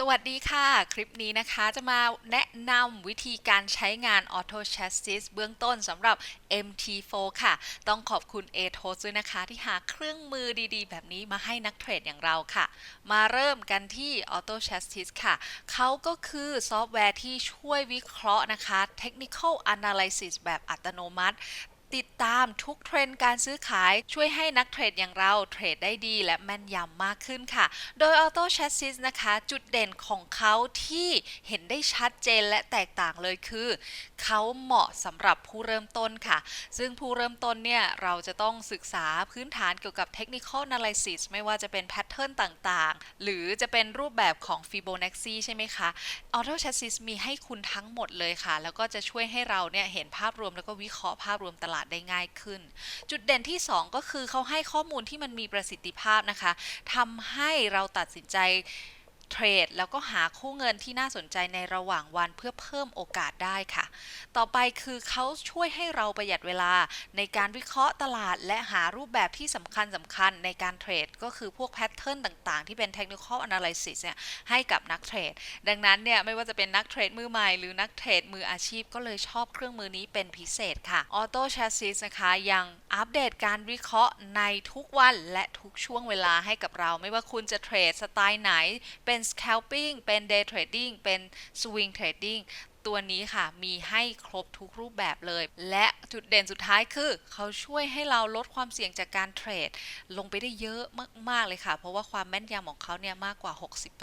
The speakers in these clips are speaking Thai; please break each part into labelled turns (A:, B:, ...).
A: สวัสดีค่ะ คลิปนี้นะคะจะมาแนะนำวิธีการใช้งาน Auto Chassis เบื้องต้นสำหรับ MT4 ค่ะ ต้องขอบคุณ a t o s ด้วยนะคะ ที่หาเครื่องมือดีๆ แบบนี้มาให้นักเทรดอย่างเราค่ะ มาเริ่มกันที่ Auto Chassis ค่ะ เขาก็คือซอฟต์แวร์ที่ช่วยวิเคราะห์นะคะ Technical Analysis แบบอัตโนมัติ ติดตามทุกเทรนด์การซื้อขายช่วยให้นักเทรดอย่างเราเทรดได้ดีและแม่นยำมากขึ้นค่ะ โดย Auto Chassis นะคะ จุดเด่นของเขาที่เห็นได้ชัดเจนและแตกต่างเลยคือ เขาเหมาะสำหรับผู้เริ่มต้นค่ะ ซึ่งผู้เริ่มต้นเนี่ย เราจะต้องศึกษาพื้นฐานเกี่ยวกับ Technical Analysis ไม่ว่าจะเป็นแพทเทิร์นต่างๆ หรือจะเป็นรูปแบบของ Fibonacci ใช่ไหมคะ Auto Chassis มีให้คุณทั้งหมดเลยค่ะ แล้วก็จะช่วยให้เราเนี่ยเห็นภาพรวมแล้วก็วิเคราะห์ภาพรวมตลาดได้ง่ายขึ้น จุดเด่นที่ 2 ก็คือเขาให้ข้อมูลที่มันมีประสิทธิภาพนะคะทำให้เราตัดสินใจ เทรดแล้วก็หาคู่เงินที่น่าสนใจในระหว่างวันเพื่อเพิ่มโอกาสได้ค่ะ ต่อไปคือเขาช่วยให้เราประหยัดเวลาในการวิเคราะห์ตลาด และหารูปแบบที่สำคัญสำคัญในการเทรด ก็คือพวกแพทเทิร์นต่างๆ ที่เป็น technical analysis เนี่ยให้กับนักเทรด ดังนั้นเนี่ยไม่ว่าจะเป็นนักเทรดมือใหม่ หรือนักเทรดมืออาชีพก็เลยชอบเครื่องมือนี้เป็นพิเศษค่ะ Auto Chassis นะคะยังอัปเดตการวิเคราะห์ในทุกวันและทุกช่วงเวลาให้กับเรา ไม่ว่าคุณจะเทรดสไตล์ไหนเป็น็น scalping เป็น day trading เป็น swing trading ตัวนี้ค่ะมีให้ครบทุกรูปแบบเลย และจุดเด่นสุดท้ายคือ เขาช่วยให้เราลดความเสี่ยงจากการเทรด ลงไปได้เยอะมาก ๆ เลยค่ะ เพราะว่าความแม่นยำของเขาเนี่ยมากกว่า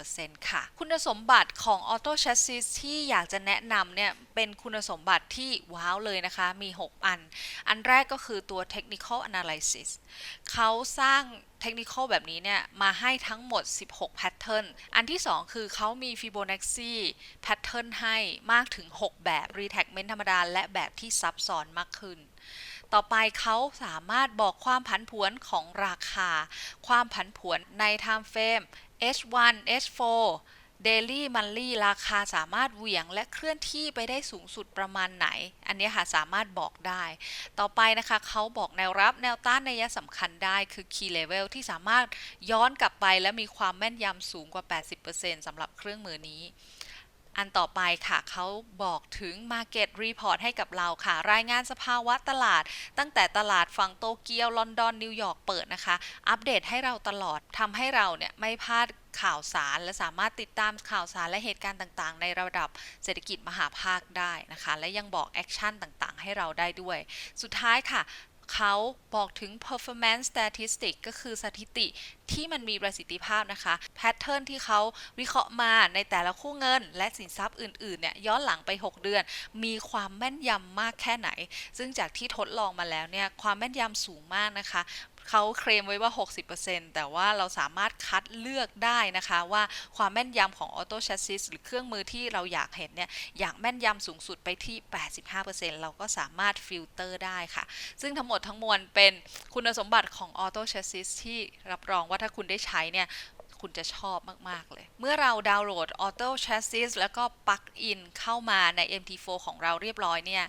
A: 60%ค่ะ คุณสมบัติของ Auto Chassis ที่อยากจะแนะนำเนี่ย เป็นคุณสมบัติที่ว้าวเลยนะคะ มี 6 อัน อันแรกก็คือตัว Technical Analysis เขาสร้าง เทคนิคแบบนี้เนี่ย มาให้ทั้งหมด 16 แพทเทิร์น อันที่ 2 คือเขามีฟิโบนัชชีแพทเทิร์นให้มากถึง 6 แบบ รีแท็กเมนต์ธรรมดา และแบบที่ซับซ้อนมากขึ้น ต่อไปเขาสามารถบอกความผันผวนของราคา ความผันผวนในไทม์เฟรม H1 H4 Daily Monthly ราคาสามารถเหวี่ยงและเคลื่อนที่ไปได้สูงสุดประมาณไหน อันนี้ค่ะสามารถบอกได้ ต่อไปนะคะเขาบอกแนวรับแนวต้านในยะสำคัญได้คือ Key Level ที่สามารถย้อนกลับไปและมีความแม่นยำสูงกว่า 80%สำหรับเครื่องมือนี้อันต่อไปค่ะเขาบอกถึง Market Report ให้กับเราค่ะ รายงานสภาวะตลาด ตั้งแต่ตลาดฝั่งโตเกียว ลอนดอน นิวยอร์กเปิดนะคะ อัปเดตให้เราตลอดทำให้เราเนี่ยไม่พลาด ข่าวสาร และสามารถติดตามข่าวสารและเหตุการณ์ต่างๆ ในระดับเศรษฐกิจมหาภาคได้นะคะ และยังบอกแอคชั่นต่างๆ ให้เราได้ด้วย สุดท้ายค่ะเขาบอกถึง performance statistic ก็คือสถิติที่มันมีประสิทธิภาพนะคะ แพทเทิร์นที่เขาวิเคราะห์มาในแต่ละคู่เงิน และสินทรัพย์อื่นๆเนี่ยย้อนหลังไป 6 เดือน มีความแม่นยำมากแค่ไหน ซึ่งจากที่ทดลองมาแล้วเนี่ยความแม่นยำสูงมากนะคะ เขาเคลมไว้ว่า 60%แต่ว่าเราสามารถคัดเลือกได้นะคะว่าความแม่นยำของออโต้ชัสซิสหรือเครื่องมือที่เราอยากเห็นเนี่ยอยากแม่นยำสูงสุดไปที่ 85%เราก็สามารถฟิลเตอร์ได้ค่ะ ซึ่งทั้งหมดทั้งมวลเป็นคุณสมบัติของออโต้ชัสซิสที่รับรองว่าถ้าคุณได้ใช้เนี่ย คุณจะชอบมาก ๆ เลย เมื่อเราดาวน์โหลด Auto Chassis แล้วก็ปลั๊กอินเข้ามาใน MT4 ของเราเรียบร้อยเนี่ย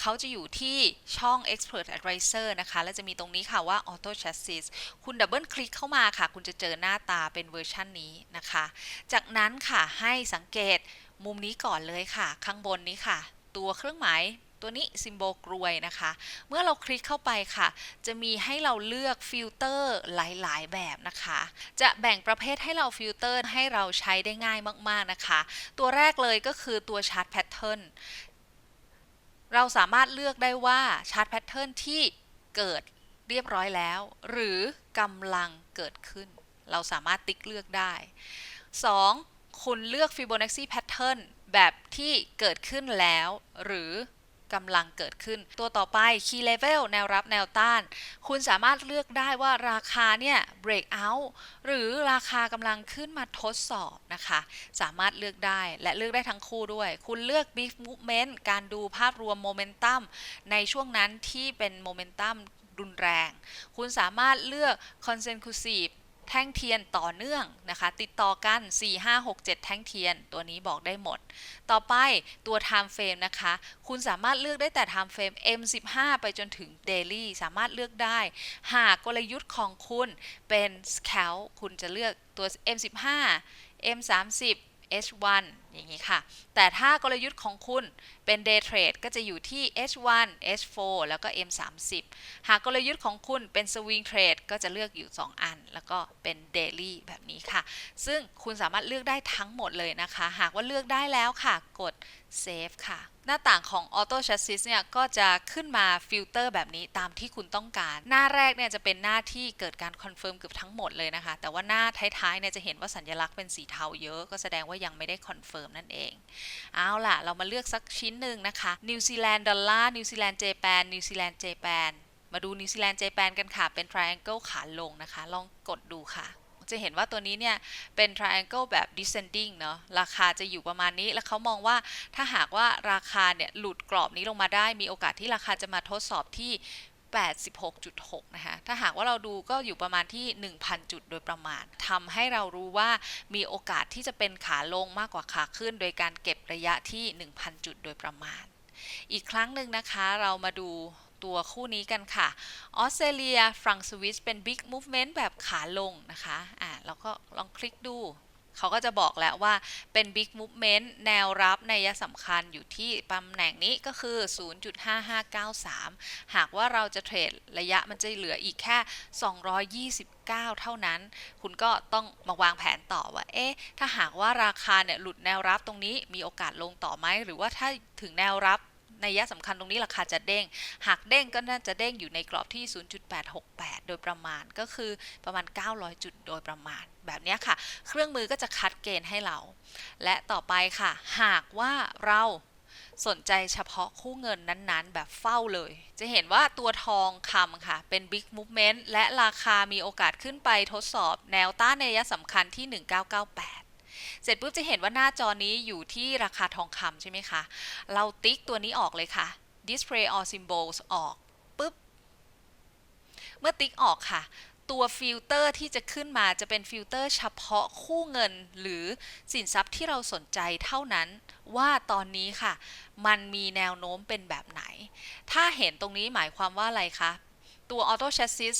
A: เขาจะอยู่ที่ช่อง Expert Advisor นะคะ และจะมีตรงนี้ค่ะว่า Auto Chassis คุณดับเบิลคลิกเข้ามาค่ะ คุณจะเจอหน้าตาเป็นเวอร์ชันนี้นะคะ จากนั้นค่ะให้สังเกตมุมนี้ก่อนเลยค่ะ ข้างบนนี้ค่ะ ตัวเครื่องหมาย ตัวนี้ซิมโบลกรวยนะคะ เมื่อเราคลิกเข้าไปค่ะ จะมีให้เราเลือกฟิลเตอร์หลาย ๆ แบบนะคะ จะแบ่งประเภทให้เราฟิลเตอร์ให้เราใช้ได้ง่ายมาก ๆ นะคะ ตัวแรกเลยก็คือตัวชาร์ตแพทเทิร์นเราสามารถเลือกได้ว่าชาร์ตแพทเทิร์นที่เกิดเรียบร้อยแล้ว หรือกำลังเกิดขึ้น เราสามารถติ๊กเลือกได้ 2. คุณเลือก Fibonacci Pattern แบบที่เกิดขึ้นแล้ว หรือ กำลังเกิดขึ้น ตัวต่อไป key level แนวรับแนวต้าน คุณสามารถเลือกได้ว่าราคาเนี่ย break out หรือราคากำลังขึ้นมาทดสอบนะคะ สามารถเลือกได้และเลือกได้ทั้งคู่ด้วย คุณเลือก big movement การดูภาพรวมโมเมนตัมในช่วงนั้นที่เป็นโมเมนตัมรุนแรง คุณสามารถเลือก consecutive แท่งเทียนต่อเนื่องนะคะ ติดต่อกัน 4 5 6 7 แท่งเทียน ตัวนี้บอกได้หมด ต่อไปตัว time frame นะคะ คุณสามารถเลือกได้แต่ time frame M15 ไปจนถึง daily สามารถเลือกได้ หากกลยุทธ์ของคุณเป็น scalp คุณจะเลือกตัว M15 M30 H1 อย่างนี้ค่ะ แต่ถ้ากลยุทธ์ของคุณเป็น Day Trade ก็จะอยู่ที่ H1 H4 แล้วก็ M30 หากกลยุทธ์ของคุณเป็น Swing Trade ก็จะเลือกอยู่ 2 อัน แล้วก็เป็น Daily แบบนี้ค่ะ ซึ่งคุณสามารถเลือกได้ทั้งหมดเลยนะคะ หากว่าเลือกได้แล้วค่ะ กด Save ค่ะหน้าต่างของ Auto Chassis เนี่ยก็จะขึ้นมาฟิลเตอร์แบบนี้ตามที่คุณต้องการ หน้าแรกเนี่ยจะเป็นหน้าที่เกิดการคอนเฟิร์มเกือบทั้งหมดเลยนะคะ แต่ว่าหน้าท้ายๆเนี่ยจะเห็นว่าสัญลักษณ์เป็นสีเทาเยอะ ก็แสดงว่ายังไม่ได้คอนเฟิร์มนั่นเอง เอาล่ะ เรามาเลือกสักชิ้นหนึ่งนะคะ นิวซีแลนด์ดอลลาร์ นิวซีแลนด์เจแปน นิวซีแลนด์เจแปน มาดูนิวซีแลนด์เจแปนกันค่ะ เป็น triangle ขาลงนะคะ ลองกดดูค่ะจะเห็นว่าตัวนี้เนี่ย เป็น triangle แบบ descending เนาะราคาจะอยู่ประมาณนี้ แล้วเขามองว่าถ้าหากว่าราคาเนี่ย หลุดกรอบนี้ลงมาได้ มีโอกาสที่ราคาจะมาทดสอบที่ 86.6 นะคะ ถ้าหากว่าเราดูก็อยู่ประมาณที่ 1,000 จุดโดยประมาณทำให้เรารู้ว่ามีโอกาสที่จะเป็นขาลงมากกว่าขาขึ้น โดยการเก็บระยะที่ 1,000 จุดโดยประมาณ อีกครั้งหนึ่งนะคะเรามาดูตัวคู่นี้กันค่ะ ออสเตรเลีย ฟรังสวิสเป็น Big Movement แบบขาลงนะคะ อ่าเราก็ลองคลิกดู เขาก็จะบอกแล้วว่าเป็น Big Movement แนวรับในยะสำคัญอยู่ที่ตำแหน่งนี้ก็คือ 0.5593 หากว่าเราจะเทรดระยะมันจะเหลืออีกแค่ 229 เท่านั้น คุณก็ต้องมาวางแผนต่อว่า เอ๊ะ ถ้าหากว่าราคาเนี่ยหลุดแนวรับตรงนี้มีโอกาสลงต่อไหม หรือว่าถ้าถึงแนวรับ ในยะสำคัญตรงนี้ราคาจะเด้ง หากเด้งก็น่าจะเด้งอยู่ในกรอบที่ 0.868 โดยประมาณก็คือประมาณ 900 จุดโดยประมาณแบบนี้ค่ะ เครื่องมือก็จะคัดเกณฑ์ให้เรา และต่อไปค่ะ หากว่าเราสนใจเฉพาะคู่เงินนั้นๆ แบบเฝ้าเลย จะเห็นว่าตัวทองคำค่ะ เป็น Big Movement และราคามีโอกาสขึ้นไปทดสอบแนวต้านในระยะสำคัญที่ 1998 เสร็จปุ๊บจะเห็นว่าหน้าจอนี้อยู่ที่ราคาทองคำใช่ไหมคะ เราติ๊กตัวนี้ออกเลยค่ะ display all symbols ออกปุ๊บ เมื่อติ๊กออกค่ะ ตัวฟิลเตอร์ที่จะขึ้นมาจะเป็นฟิลเตอร์เฉพาะคู่เงินหรือสินทรัพย์ที่เราสนใจเท่านั้นว่าตอนนี้ค่ะ มันมีแนวโน้มเป็นแบบไหน ถ้าเห็นตรงนี้หมายความว่าอะไรคะ ตัว Auto Chassis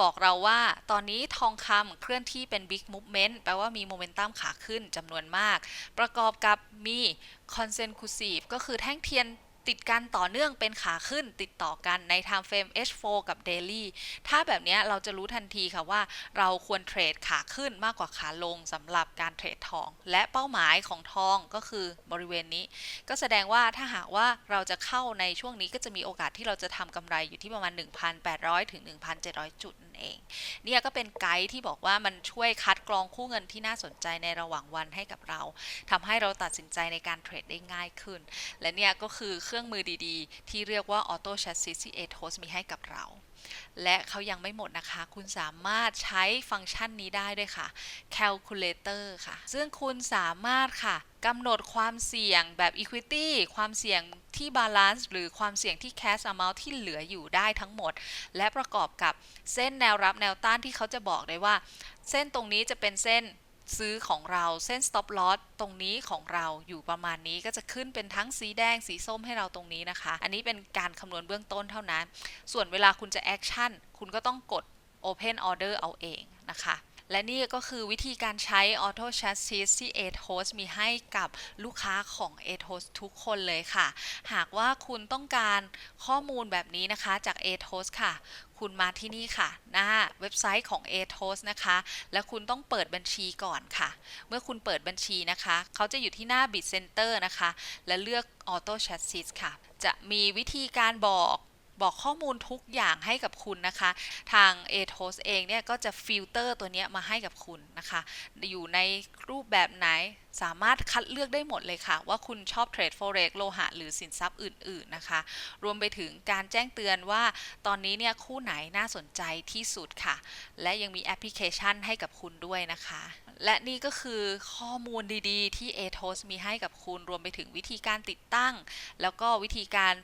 A: บอกเราว่าตอนนี้ทองคำเคลื่อนที่เป็น Big Movement แปลว่ามีโมเมนตัมขาขึ้นจำนวนมาก ประกอบกับมี Consecutive ก็คือแท่งเทียนติดกันต่อเนื่องเป็นขาขึ้นติดต่อกันใน time frame H4 กับ daily ถ้าแบบนี้เราจะรู้ทันทีค่ะว่าเราควรเทรดขาขึ้นมากกว่าขาลงสำหรับการเทรดทอง และเป้าหมายของทองก็คือบริเวณนี้ ก็แสดงว่าถ้าหากว่าเราจะเข้าในช่วงนี้ก็จะมีโอกาสที่เราจะทำกำไรอยู่ที่ประมาณ 1,800 ถึง 1,700 จุด เอง เนี่ยก็เป็นไกด์ที่บอกว่ามันช่วยคัดกรองคู่เงินที่น่าสนใจในระหว่างวันให้กับเราทำให้เราตัดสินใจในการเทรดได้ง่ายขึ้น และเนี่ยก็คือเครื่องมือดีๆ ที่เรียกว่า Auto Chassis ที่ ATOS มีให้กับเรา และเขายังไม่หมดนะคะ คุณสามารถใช้ฟังก์ชันนี้ได้ด้วยค่ะ Calculator ค่ะ ซึ่งคุณสามารถค่ะกำหนดความเสี่ยงแบบ Equity ความเสี่ยงที่ Balance หรือความเสี่ยงที่ Cash Amount ที่เหลืออยู่ได้ทั้งหมด และประกอบกับเส้นแนวรับแนวต้านที่เขาจะบอกได้ว่า เส้นตรงนี้จะเป็นเส้น ซื้อของเราเส้น stop loss ตรงนี้ของเราอยู่ประมาณนี้ก็จะขึ้นเป็นทั้งสีแดงสีส้มให้เราตรงนี้นะคะ อันนี้เป็นการคำนวณเบื้องต้นเท่านั้น ส่วนเวลาคุณจะ action คุณก็ต้องกด open order เอาเองนะคะ และนี่ก็คือวิธีการใช้ Auto Chassis ที่ ATOS มีให้กับลูกค้าของ ATOS ทุกคนเลยค่ะ หากว่าคุณต้องการข้อมูลแบบนี้นะคะจาก ATOS ค่ะ คุณมาที่นี่ค่ะ หน้าเว็บไซต์ของ ATOS นะคะ แล้วคุณต้องเปิดบัญชีก่อนค่ะ เมื่อคุณเปิดบัญชีนะคะ เขาจะอยู่ที่หน้า Bit Center นะคะ และเลือก Auto Chassis ค่ะ จะมีวิธีการบอก บอกข้อมูลทุกอย่างให้กับคุณนะคะ ทาง ATOS เองเนี่ยก็จะฟิลเตอร์ตัวนี้มาให้กับคุณนะคะ อยู่ในรูปแบบไหนสามารถคัดเลือกได้หมดเลยค่ะ ว่าคุณชอบเทรด forex โลหะ หรือสินทรัพย์อื่น ๆนะคะ รวมไปถึงการแจ้งเตือนว่าตอนนี้เนี่ยคู่ไหนน่าสนใจที่สุดค่ะ และยังมีแอปพลิเคชันให้กับคุณด้วยนะคะ และนี่ก็คือข้อมูลดีๆ ที่ ATOS มีให้กับคุณรวมไปถึงวิธีการติดตั้ง แล้วก็วิธีการ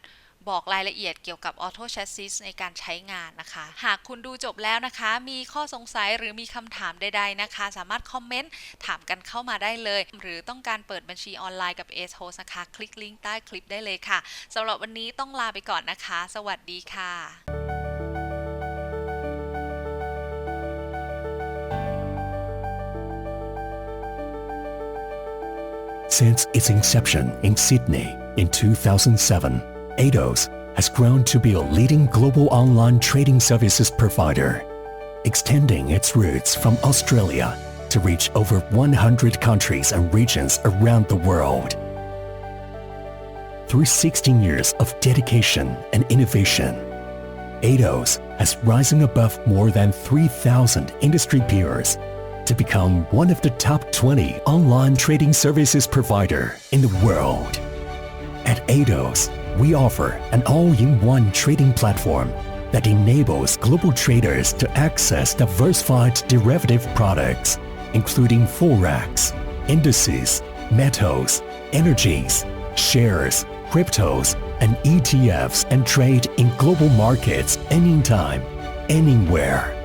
A: บอกรายละเอียดเกี่ยวกับ Auto Chassis ในการใช้งานนะคะ หากคุณดูจบแล้วนะคะ มีข้อสงสัยหรือมีคำถามใด ๆนะคะ สามารถคอมเมนต์ถามกันเข้ามาได้เลย หรือต้องการเปิดบัญชีออนไลน์กับ a t o s นะคะ คลิกลิงก์ใต้คลิปได้เลยค่ะสำหรับวันนี้ต้องลาไปก่อนนะคะ สวัสดีค่ะ
B: Since its inception in Sydney in 2007, ADOS has grown to be a leading global online trading services provider, extending its roots from Australia to reach over 100 countries and regions around the world. Through 16 years of dedication and innovation, ADOS has risen above more than 3,000 industry peers to become one of the top 20 online trading services provider in the world. At ADOS, we offer an all-in-one trading platform that enables global traders to access diversified derivative products, including forex, indices, metals, energies, shares, cryptos, and ETFs and trade in global markets anytime, anywhere.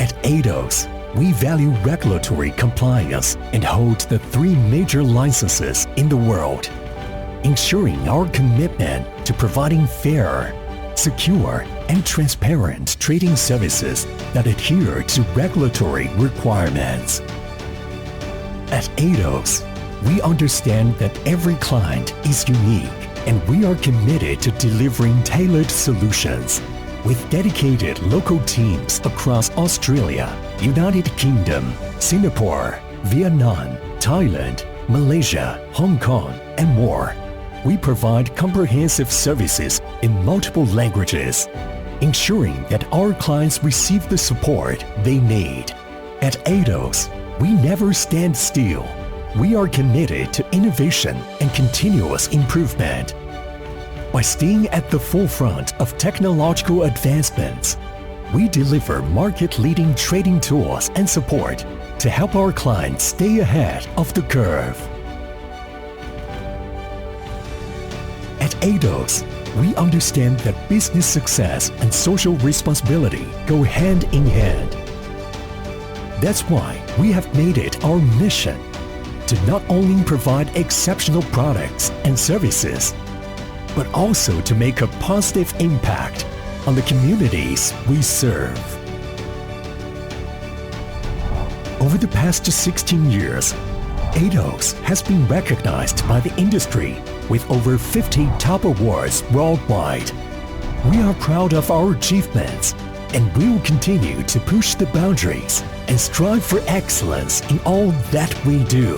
B: At ADOS, we value regulatory compliance and hold the three major licenses in the world, ensuring our commitment to providing fair, secure, and transparent trading services that adhere to regulatory requirements. At ADOS, we understand that every client is unique and we are committed to delivering tailored solutions with dedicated local teams across Australia, United Kingdom, Singapore, Vietnam, Thailand, Malaysia, Hong Kong, and more. We provide comprehensive services in multiple languages, ensuring that our clients receive the support they need. At ADOS, we never stand still. We are committed to innovation and continuous improvement. By staying at the forefront of technological advancements, we deliver market-leading trading tools and support to help our clients stay ahead of the curve. At ADOS, we understand that business success and social responsibility go hand in hand. That's why we have made it our mission to not only provide exceptional products and services, but also to make a positive impact on the communities we serve. Over the past 16 years, ADOS has been recognized by the industry with over 50 top awards worldwide. We are proud of our achievements and we will continue to push the boundaries and strive for excellence in all that we do.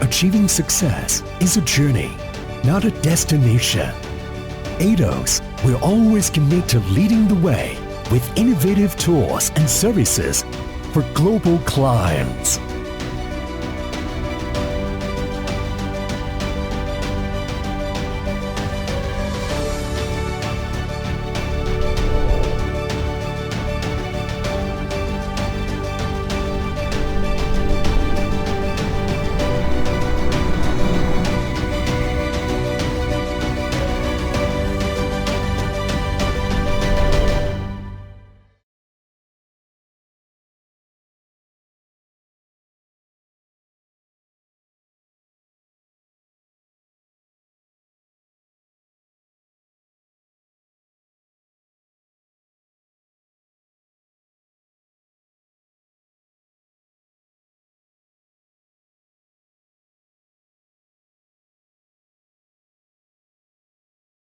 B: Achieving success is a journey, not a destination. ADOS will always commit to leading the way with innovative tools and services for global clients.